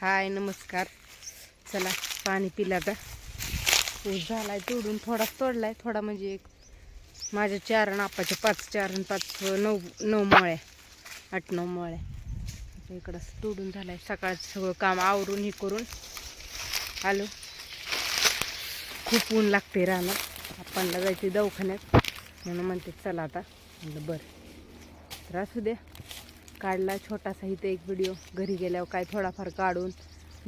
हाय नमस्कार. चला पाणी पिला जा ऊस झालाय तोडून थोडाच तोडलाय थोडा म्हणजे एक माझ्या चार नापाच्या पाच चार आणि पाच नऊ नऊ मोळ्या. आठ नऊ मोळ्या. इकडं तोडून तोडून आहे सकाळचं सगळं काम आवरून हे करून आलो. खूप ऊन लागते रानात. आपणला जायचे दवाखान्यात. म्हणून म्हणते चला आता. म्हणलं बरं. तर असू द्या. काढला छोटासा इथे एक व्हिडिओ घरी गेल्यावर काय थोडाफार काढून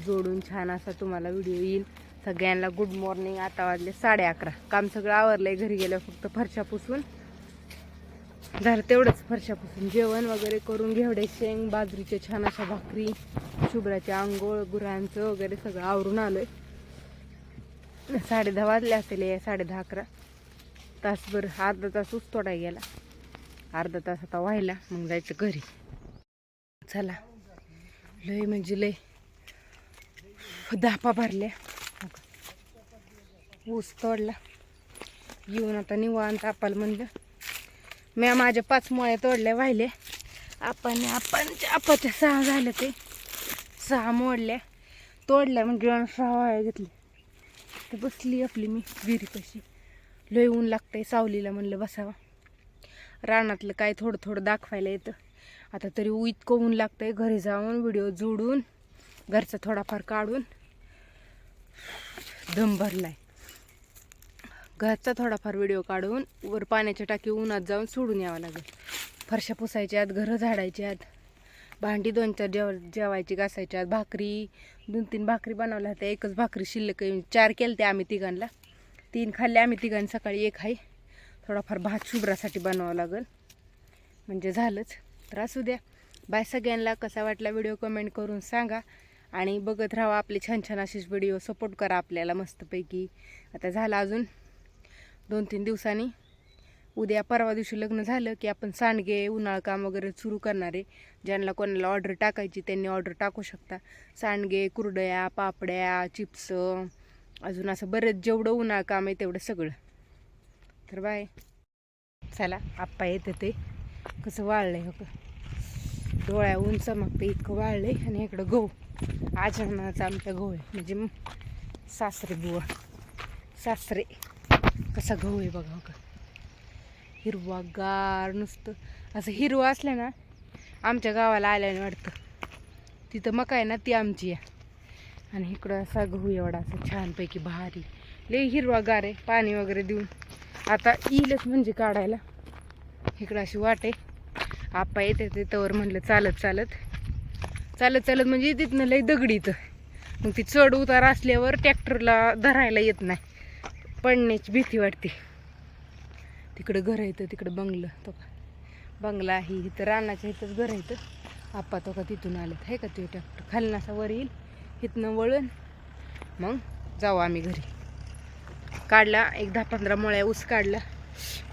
जोडून छान असा तुम्हाला व्हिडिओ येईल. सगळ्यांना गुड मॉर्निंग आता वाजले साडे अकरा. काम सगळं आवरलंय. घरी गेल्यावर फक्त फरशा पुसून. झालं तेवढंच फरशा पुसून. जेवण वगैरे करून घेवडे शेंग बाजरीचे छान अशा भाकरी शुभ्राचे आंघोळ गुरांचं वगैरे सगळं आवरून आलोय. साडे दहा वाजले असेल या साडे दहा अकरा. तासभर अर्धा तास ऊस तोडाय गेला. अर्धा तास आता व्हायला. मग जायचं घरी. चला. लय म्हणजे लय. धापा भरल्या. ऊस तोडला. येऊन आता निवांत आपाला म्हणलं म्या माझ्या पाच मुळ्या तोडल्या वाहिले आपण आपण आपाच्या सहा झालं ते सहा मोडल्या. तोडल्या म्हणजे सहा वाया घेतली. तर बसली आपली मी विहिरीपाशी. लय ऊन लागतंय सावलीला म्हणलं बसावं. रानातलं काय थोडं थोडं दाखवायला येतं. आता तरी ऊ इतकं ऊन लागतंय घरी जाऊन व्हिडिओ जोडून घरचा थोडाफार काढून दम भरलाय. घरचा थोडाफार व्हिडिओ काढून वर पाण्याच्या टाकी उन्हात जाऊन सोडून यावं लागेल. फरशा पुसायच्या आत घरं झाडायच्या आत भांडी दोन चार जेव जेवायची घासायच्या आत भाकरी दोन तीन भाकरी बनवल्या होत्या एकच भाकरी शिल्लक चार केलं ते आम्ही तिघांना तीन खाल्ले आम्ही तिघांनी सकाळी एक आहे. थोडाफार भात शुभ्रासाठी बनवावं लागेल. म्हणजे झालंच. तर असू द्या. बाय सगळ्यांना कसा वाटला व्हिडिओ कमेंट करून सांगा. आणि बघत राहा आपले छान छान असेच व्हिडिओ सपोर्ट करा आपल्याला मस्तपैकी. आता झालं अजून दोन तीन दिवसांनी. उद्या परवा दिवशी लग्न झालं की आपण सांडगे उन्हाळ काम वगैरे सुरू करणार आहे. ज्यांना कोणाला ऑर्डर टाकायची त्यांनी ऑर्डर टाकू शकता. सांडगे कुरडया पापड्या चिप्स अजून असं बरेच जेवढं उन्हाळ काम आहे तेवढं सगळं. तर बाय चला आप्पा येते ते. कसं वाळलं हो डोळ्या ऊन चमकते इतकं वाळलंय. आणि इकडं गहू. आचरणाचा आमच्या गहू आहे. म्हणजे सासरे बुवा. सासरे. कसा गहू आहे बघा का का. हिरवागार नुसतं. असं हिरवं असलं ना आमच्या गावाला आल्याने वाटतं. तिथं मका आहे ना ती आमची आहे. आणि इकडं असा गहू एवढा असं छानपैकी भारी. लय हिरवागार आहे पाणी वगैरे देऊन. आता येईलच म्हणजे काढायला. इकडं अशी वाट आहे. आप्पा येते ते तवर म्हणलं चालत चालत. चालत चालत म्हणजे तिथनं लय दगडीत मग ती चढ उतार असल्यावर ट्रॅक्टरला धरायला येत नाही. पडण्याची भीती वाटते. तिकडं घर येतं तिकडं बंगलं तो का. बंगला आहे इथं रानाच्या इथंच घर येतं आप्पा तो का तिथून आलेत आहे का ते ट्रॅक्टर? खाली असा वर येईल इथनं वळण. मग जाऊ आम्ही घरी. काढला एक दहा पंधरा मुळ्या ऊस काढला.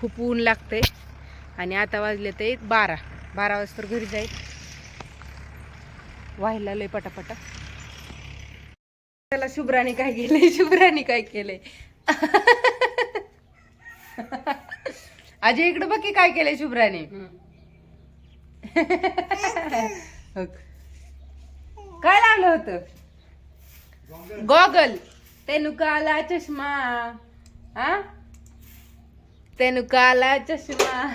खूप ऊन लागतंय. आणि आता वाजले ते बारा. बारा वाजता घरी जाईल. व्हायला लय पटापटा. त्याला शुभ्राने काय केलंय? शुभ्राने काय केलंय? अजय इकडे बघ की काय केलंय शुभ्राने. काय लावलं होतं? गॉगल तेनु काला चष्मा. हा? काला चष्मा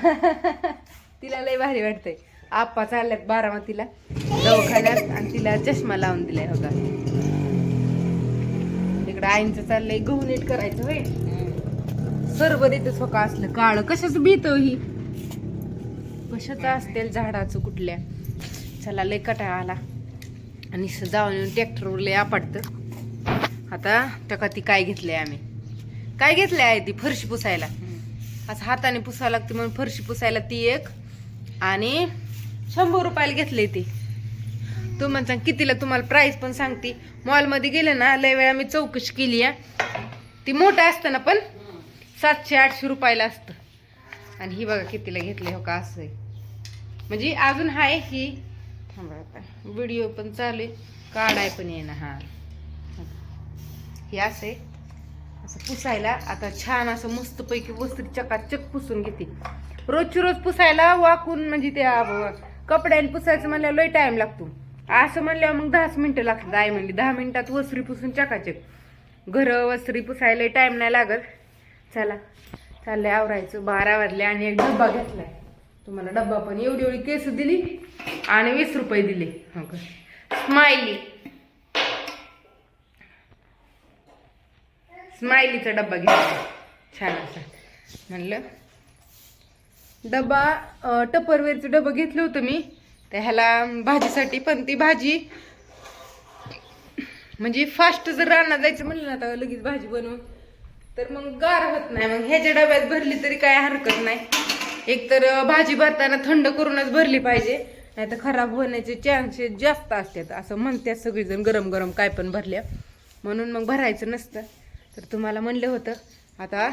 तिला लय भारी वाटतंय. आप्पा चालल्यात बारामतीला दवाखान्यात आणि तिला चष्मा लावून दिलाय हो का? इकडं आईंचं चाललंय गहू नीट करायचं होय? सर्व देते स्वका असलं काळ. कशाच भीत हो ही कशाचं असतील झाडाचं कुठल्या? चला लय कटाळा आला. आणि स- जाऊन येऊन ट्रॅक्टरवर लय आपटतं. आता त्या ती काय घेतलंय आम्ही. काय घेतलंय आहे ती? फरशी पुसायला. असं हाताने पुसावं लागते म्हणून फरशी पुसायला ती एक. आणि शंभर रुपयाला घेतले ती. तू म्हणता कितीला तुम्हाला प्राईस पण सांगते. मॉलमध्ये गेले ना लय वेळा मी चौकशी केली आहे ती मोठं असतं ना पण सातशे आठशे रुपयाला असतं. आणि ही बघा कितीला घेतली हो का असं आहे. म्हणजे अजून आहे ही. थांबा आता व्हिडिओ पण चालू आहे. काढाय पण आहे ना हा. हे असं आहे. असं पुसायला. आता छान असं मस्तपैकी वस्त्री चकाचक पुसून घेते. रोजची रोज पुसायला वाकून म्हणजे त्या कपड्याने पुसायचं म्हणल्यावर लय टाईम लागतो. असं म्हणल्यावर मग दहाच मिनटं लागतात. आई म्हणली दहा मिनिटात वस्त्री पुसून चकाचक. घरं वस्त्री पुसायला टाईम नाही लागत. चला चाललंय आवरायचं. बारा वाजले आणि एक डब्बा घेतलाय. तुम्हाला डब्बा पण एवढी एवढी केस दिली आणि वीस रुपये दिले. हो का? स्माइली. स्माइलीचा डब्बा घेतला छान असा. म्हणलं डबा अं, टपरवेरचं डबं घेतलं होतं मी. तर ह्याला भाजीसाठी पण ती भाजी म्हणजे फास्ट जर रान्नात जायचं म्हणलं ना आता लगेच भाजी बनवून तर मग गार होत नाही. मग ह्याच्या डब्यात भरली तरी काय हरकत नाही. एकतर भाजी भरताना थंड करूनच भरली पाहिजे. नाही तर खराब होण्याचे चान्सेस जास्त असतात. असं म्हणतात सगळीजण गरम गरम काय पण भरल्या. म्हणून मग भरायचं नसतं. तर तुम्हाला म्हणलं होतं आता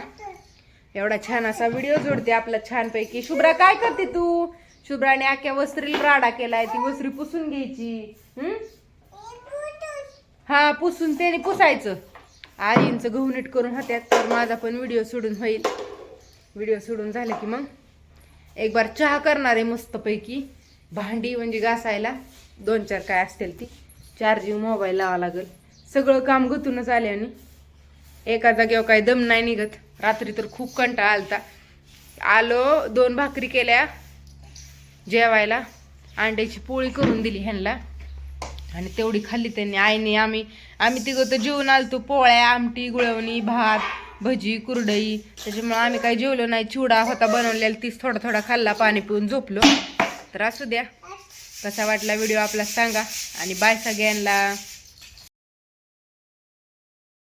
एवढा छान असा व्हिडिओ जोडते आपला छानपैकी. शुभ्रा काय करते तू? शुभ्राने आख्या वस्त्रीला राडा केलाय ती वस्त्री पुसून घ्यायची. हा? पुसून त्याने पुसायचं. आईंचं गहू नीट करून होत्यात तर माझा पण व्हिडिओ सोडून होईल. व्हिडिओ सोडून झाला की मग एक बार चहा करणार आहे मस्तपैकी. भांडी म्हणजे घासायला दोन चार काय असतील ती. चार्जिंग मोबाईल लावा लागेल. सगळं काम गुतूनच आले आणि एका जागेवर काही दम नाही निघत. रात्री तर खूप कंटाळा आलता. आलो दोन भाकरी केल्या जेवायला. अंड्याची पोळी करून दिली ह्यांना. आणि तेवढी खाल्ली त्यांनी. आईने आम्ही आम्ही तिघं तर जेवून आलतो. पोळ्या आमटी गुळवणी भात भजी कुरडई. त्याच्यामुळे आम्ही काही जेवलो नाही. चिवडा होता बनवलेला तीच थोडा थोडा खाल्ला पाणी पिऊन झोपलो. तर असू द्या. कसा वाटला व्हिडिओ आपला सांगा. आणि बाय सगळ्यांना.